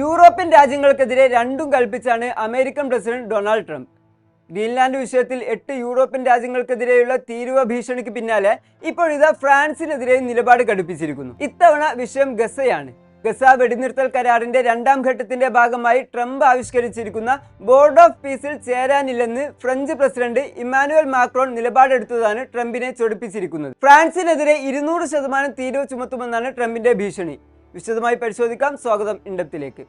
European രാജ്യങ്ങൾക്കെതിരെ രണ്ടും കൽപ്പിച്ചാണ് American president Donald Trump. Greenland വിഷയത്തിൽ എട്ട് യൂറോപ്യൻ രാജ്യങ്ങൾക്കെതിരെയുള്ള തീരുവ ഭീഷണിക്ക് പിന്നാലെ ഇപ്പോൾ ഇതാ ഫ്രാൻസിനെതിരെ നിലപാട് ഘടിപ്പിച്ചിരിക്കുന്നു. ഇത്തവണ വിഷയം ഗസയാണ്. ഗസ വെടിനിർത്തൽ കരാറിന്റെ രണ്ടാം ഘട്ടത്തിന്റെ ഭാഗമായി ട്രംപ് ആവിഷ്കരിച്ചിരിക്കുന്ന ബോർഡ് ഓഫ് പീസിൽ ചേരാനില്ലെന്ന് ഫ്രഞ്ച് പ്രസിഡന്റ് ഇമ്മാനുവൽ മാക്രോൺ നിലപാടെടുത്തതാണ് ട്രംപിനെ ചൊടിപ്പിച്ചിരിക്കുന്നത്. ഫ്രാൻസിനെതിരെ ഇരുന്നൂറ് ശതമാനം തീരുവ ചുമത്തുമെന്നാണ് ട്രംപിന്റെ ഭീഷണി. വിശദമായി പരിശോധിക്കാം. സ്വാഗതം ഇൻഡപ്തിലേക്ക്.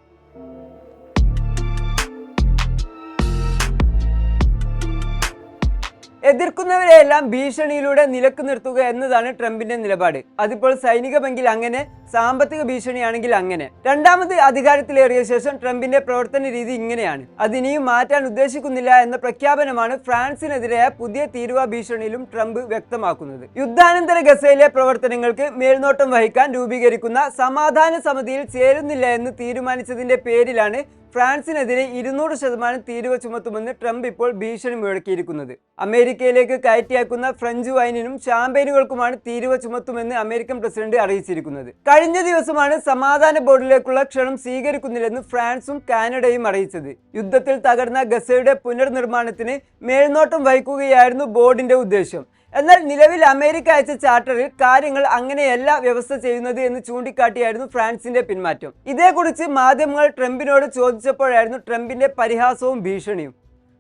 എതിർക്കുന്നവരെയെല്ലാം ഭീഷണിയിലൂടെ നിലയ്ക്ക് നിർത്തുക എന്നതാണ് ട്രംപിന്റെ നിലപാട്. അതിപ്പോൾ സൈനികമെങ്കിൽ അങ്ങനെ സാമ്പത്തിക ഭീഷണിയാണെങ്കിൽ അങ്ങനെ. രണ്ടാമത് അധികാരത്തിലേറിയ ശേഷം ട്രംപിന്റെ പ്രവർത്തന രീതി ഇങ്ങനെയാണ്. അതിനിയും മാറ്റാൻ ഉദ്ദേശിക്കുന്നില്ല എന്ന പ്രഖ്യാപനമാണ് ഫ്രാൻസിനെതിരായ പുതിയ തീരുവ ഭീഷണിയിലും ട്രംപ് വ്യക്തമാക്കുന്നത്. യുദ്ധാനന്തര ഗസയിലെ പ്രവർത്തനങ്ങൾക്ക് മേൽനോട്ടം വഹിക്കാൻ രൂപീകരിക്കുന്ന സമാധാന സമിതിയിൽ ചേരുന്നില്ല എന്ന് തീരുമാനിച്ചതിന്റെ പേരിലാണ് ഫ്രാൻസിനെതിരെ ഇരുന്നൂറ് ശതമാനം തീരുവ ചുമത്തുമെന്ന് ട്രംപ് ഇപ്പോൾ ഭീഷണി മുഴക്കിയിരിക്കുന്നത്. അമേരിക്കയിലേക്ക് കയറ്റിയാക്കുന്ന ഫ്രഞ്ച് വൈനിനും ഷാമ്പയിനുകൾക്കുമാണ് തീരുവ ചുമത്തുമെന്ന് അമേരിക്കൻ പ്രസിഡന്റ് അറിയിച്ചിരിക്കുന്നത്. കഴിഞ്ഞ ദിവസമാണ് സമാധാന ബോർഡിലേക്കുള്ള ക്ഷണം സ്വീകരിക്കുന്നില്ലെന്ന് ഫ്രാൻസും കാനഡയും അറിയിച്ചത്. യുദ്ധത്തിൽ തകർന്ന ഗസയുടെ പുനർനിർമ്മാണത്തിന് മേൽനോട്ടം വഹിക്കുകയായിരുന്നു ബോർഡിന്റെ ഉദ്ദേശം. എന്നാൽ നിലവിൽ അമേരിക്ക അയച്ച ചാർട്ടറിൽ കാര്യങ്ങൾ അങ്ങനെയല്ല വ്യവസ്ഥ ചെയ്യുന്നത് എന്ന് ചൂണ്ടിക്കാട്ടിയായിരുന്നു ഫ്രാൻസിന്റെ പിന്മാറ്റം. ഇതേക്കുറിച്ച് മാധ്യമങ്ങൾ ട്രംപിനോട് ചോദിച്ചപ്പോഴായിരുന്നു ട്രംപിന്റെ പരിഹാസവും ഭീഷണിയും.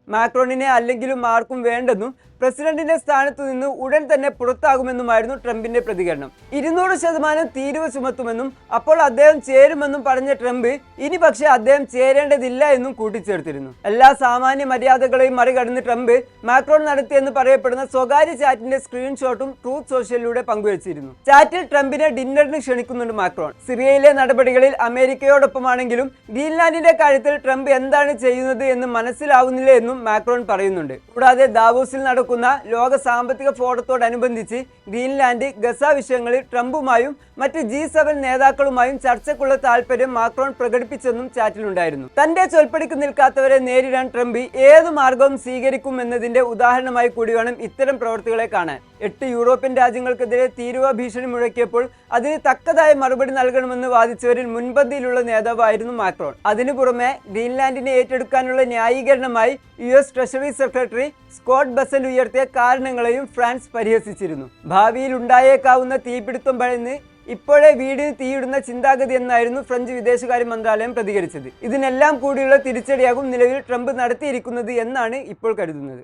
മാക്രോണിനെ അല്ലെങ്കിലും ആർക്കും വേണ്ടെന്നും പ്രസിഡന്റിന്റെ സ്ഥാനത്തു നിന്ന് ഉടൻ തന്നെ പുറത്താകുമെന്നുമായിരുന്നു ട്രംപിന്റെ പ്രതികരണം. ഇരുന്നൂറ് ശതമാനം തീരുവ ചുമത്തുമെന്നും അപ്പോൾ അദ്ദേഹം ചേരുമെന്നും പറഞ്ഞ ട്രംപ് ഇനി പക്ഷേ അദ്ദേഹം ചേരേണ്ടതില്ല എന്നും കൂട്ടിച്ചേർത്തിരുന്നു. എല്ലാ സാമാന്യ മര്യാദകളെയും മറികടന്ന് ട്രംപ് മാക്രോൺ നടത്തിയെന്ന് പറയപ്പെടുന്ന സ്വകാര്യ ചാറ്റിന്റെ സ്ക്രീൻഷോട്ടും ട്രൂത്ത് സോഷ്യലിലൂടെ പങ്കുവച്ചിരുന്നു. ചാറ്റിൽ ട്രംപിനെ ഡിന്നറിന് ക്ഷണിക്കുന്നുണ്ട് മാക്രോൺ. സിറിയയിലെ നടപടികളിൽ അമേരിക്കയോടൊപ്പമാണെങ്കിലും ഗ്രീൻലാൻഡിന്റെ കാര്യത്തിൽ ട്രംപ് എന്താണ് ചെയ്യുന്നത് എന്ന് മനസ്സിലാവുന്നില്ല എന്നും മാക്രോൺ പറയുന്നുണ്ട്. കൂടാതെ ദാവോസിൽ നടക്കുന്ന ലോക സാമ്പത്തിക ഫോറത്തോടനുബന്ധിച്ച് ഗ്രീൻലാൻഡ് ഗസ വിഷയങ്ങളിൽ ട്രംപുമായും മറ്റ് ജി സെവൻ നേതാക്കളുമായും ചർച്ചയ്ക്കുള്ള താല്പര്യം മാക്രോൺ പ്രകടിപ്പിച്ചെന്നും ചാറ്റിലുണ്ടായിരുന്നു. തന്റെ ചൊൽപ്പടിക്ക് നിൽക്കാത്തവരെ നേരിടാൻ ട്രംപ് ഏത് മാർഗവും സ്വീകരിക്കും എന്നതിന്റെ ഉദാഹരണമായി കൂടി വേണം ഇത്തരം പ്രവർത്തികളെ കാണാൻ. എട്ട് യൂറോപ്യൻ രാജ്യങ്ങൾക്കെതിരെ തീരുവ ഭീഷണി മുഴക്കിയപ്പോൾ അതിന് തക്കതായ മറുപടി നൽകണമെന്ന് വാദിച്ചവരിൽ മുൻപന്തിയിലുള്ള നേതാവായിരുന്നു മാക്രോൺ. അതിനു പുറമെ ഗ്രീൻലാൻഡിനെ ഏറ്റെടുക്കാനുള്ള ന്യായീകരണമായി U S treasury secretary Scott Bessent ഉയർത്തിയ കാരണങ്ങളെയും ഫ്രാൻസ് പരിഹസിച്ചിരുന്നു. ഭാവിയിൽ ഉണ്ടായേക്കാവുന്ന തീപിടുത്തം ഭയന്ന് ഇപ്പോഴേ വീടിന് തീയിടുന്ന ചിന്താഗതി എന്നായിരുന്നു ഫ്രഞ്ച് വിദേശകാര്യ മന്ത്രാലയം പ്രതികരിച്ചത്. ഇതിനെല്ലാം കൂടിയുള്ള തിരിച്ചടിയാകും നിലവിൽ ട്രംപ് നടത്തിയിരിക്കുന്നത് എന്നാണ് ഇപ്പോൾ കരുതുന്നത്.